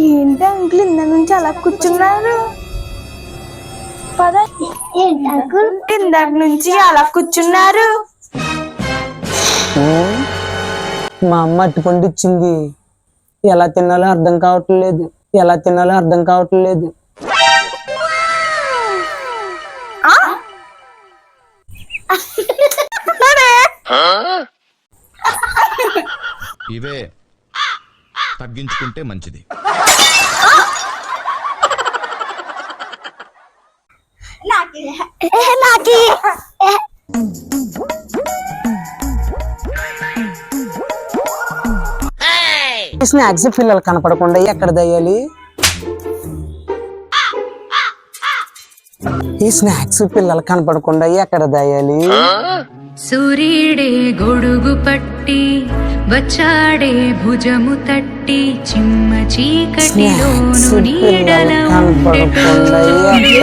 కింద నుంచి అలా కూర్చున్నారు? పద. ఇందాక నుంచి అలా కూర్చున్నారు? మా అమ్మ అట్టుపండు ఇచ్చింది ఎలా తినాలో అర్థం కావట్లేదు. ఎలా తినాలో అర్థం కావట్లేదు. ఇవే తగ్గించుకుంటే మంచిది. నాకి ఈ స్నాక్స్ పిల్లలు కనపడకుండా ఎక్కడ దయ్యాలి? ఈ స్నాక్స్ పిల్లలు కనపడకుండా ఎక్కడ దయ్యాలి? సూర్యుడే గొడుగు పట్టి వచ్చాడే భుజము తట్టి చిమ్మ చీకటిలోను నీడల దయ్యాలి